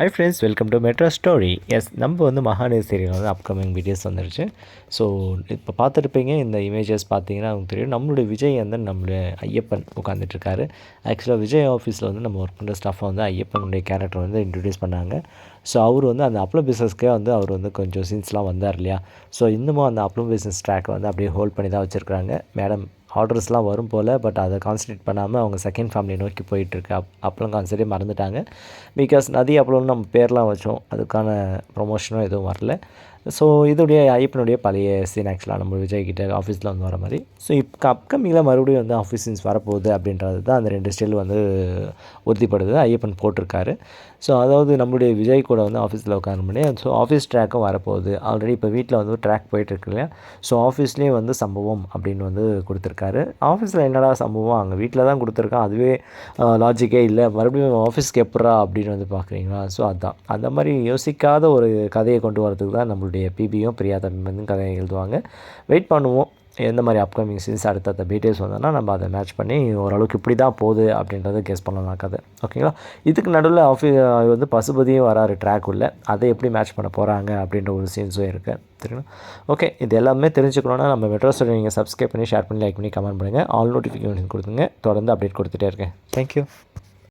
Hi friends welcome to Metro Story S நம்ம வந்து மகாநீர் சீரியல் வந்து அப்கமிங் வீடியோஸ் வந்துருச்சு. ஸோ இப்போ பார்த்துருப்பீங்க இந்த இமேஜஸ் பார்த்தீங்கன்னா அவங்க தெரியும். நம்மளுடைய விஜய் வந்து நம்மளுடைய ஐயப்பன் உட்காந்துட்ருக்காரு ஆக்சுவலாக விஜய் ஆஃபீஸில் வந்து நம்ம ஒர்க் பண்ணுற ஸ்டாஃபை வந்து ஐயப்பனுடைய கேரக்டர் வந்து இன்ட்ரடியூஸ் பண்ணாங்க. ஸோ அவர் வந்து அந்த அப்ளோ பிஸ்னஸ்க்கே வந்து அவர் வந்து கொஞ்சம் சீன்ஸ்லாம் வந்தார் இல்லையா? ஸோ இன்னமும் அந்த அப்ளோ பிஸ்னஸ் ட்ராக்கை வந்து அப்படியே ஹோல்ட் பண்ணி தான் வச்சுருக்காங்க மேடம் ஆர்டர்ஸ்லாம் வரும் போல் பட் அதை கான்சன்ட்ரேட் பண்ணாமல் அவங்க செகண்ட் ஃபேமிலியை நோக்கி போயிட்டுருக்கு. அப் அப்பளம் கான்செப்டே மறந்துட்டாங்க. பிகாஸ் நதி அப்பளம்னு நம்ம பேர்லாம் வச்சோம். அதுக்கான ப்ரொமோஷனும் எதுவும் வரல. ஸோ இதோடைய ஐயப்பனுடைய பழைய சீன் ஆக்சுவலாக நம்ம விஜய்கிட்ட ஆஃபீஸில் வந்து வர மாதிரி. ஸோ இப்போ அப்கமிங்கில் மறுபடியும் வந்து ஆஃபீஸ் சீன்ஸ் வரப்போகுது அப்படின்றது தான் அந்த ரெண்டு ஸ்டில் வந்து உறுதிப்படுது. ஐயப்பன் போட்டிருக்காரு. ஸோ அதாவது நம்மளுடைய விஜய் கூட வந்து ஆஃபீஸில் உட்கார முடியும் ஸோ ஆஃபீஸ் ட்ராக்கும் வரப்போகுது. ஆல்ரெடி இப்போ வீட்டில் வந்து ட்ராக் போயிட்டுருக்கு இல்லையா? ஸோ ஆஃபீஸ்லேயும் வந்து சம்பவம் அப்படின்னு வந்து கொடுத்துருக்காரு. ஆஃபீஸில் என்னடா சம்பவம்? அங்கே வீட்டில் தான் கொடுத்துருக்கான். அதுவே லாஜிக்கே இல்லை. மறுபடியும் ஆஃபீஸ்க்கு எப்பட்றா அப்படின்னு வந்து பார்க்குறீங்களா ஸோ அதுதான் அந்த மாதிரி யோசிக்காத ஒரு கதையை கொண்டு வரதுக்கு தான் நம்மளுடைய பிபியும் பிரியா தம்பி வந்து கதை எழுதுவாங்க. வெயிட் பண்ணுவோம். எந்த மாதிரி அப்கமிங் சீன்ஸ் அடுத்தடுத்த டீட்டெயில்ஸ் வந்தோன்னா நம்ம அதை மேட்ச் பண்ணி ஓரளவுக்கு இப்படி தான் போகுது அப்படின்றத கெஸ் பண்ணலாம் கதை. ஓகேங்களா இதுக்கு நடுவில் ஆஃபீ வந்து பசுபதியும் வராரு ட்ராக் உள்ள. அதை எப்படி மேட்ச் பண்ண போகிறாங்க அப்படின்ற ஒரு சீன்ஸும் இருக்குது தெரியும் ஓகே இது எல்லாமே தெரிஞ்சுக்கணுன்னா நம்ம மெட்ரோ ஸ்டோரி நீங்கள் சப்ஸ்கிரைப் பண்ணி ஷேர் பண்ணி லைக் பண்ணி கமெண்ட் பண்ணுங்கள் ஆல் நோட்டிஃபிகேஷன் கொடுத்துங்க. தொடர்ந்து அப்டேட் கொடுத்துட்டே இருக்கேன். தேங்க்யூ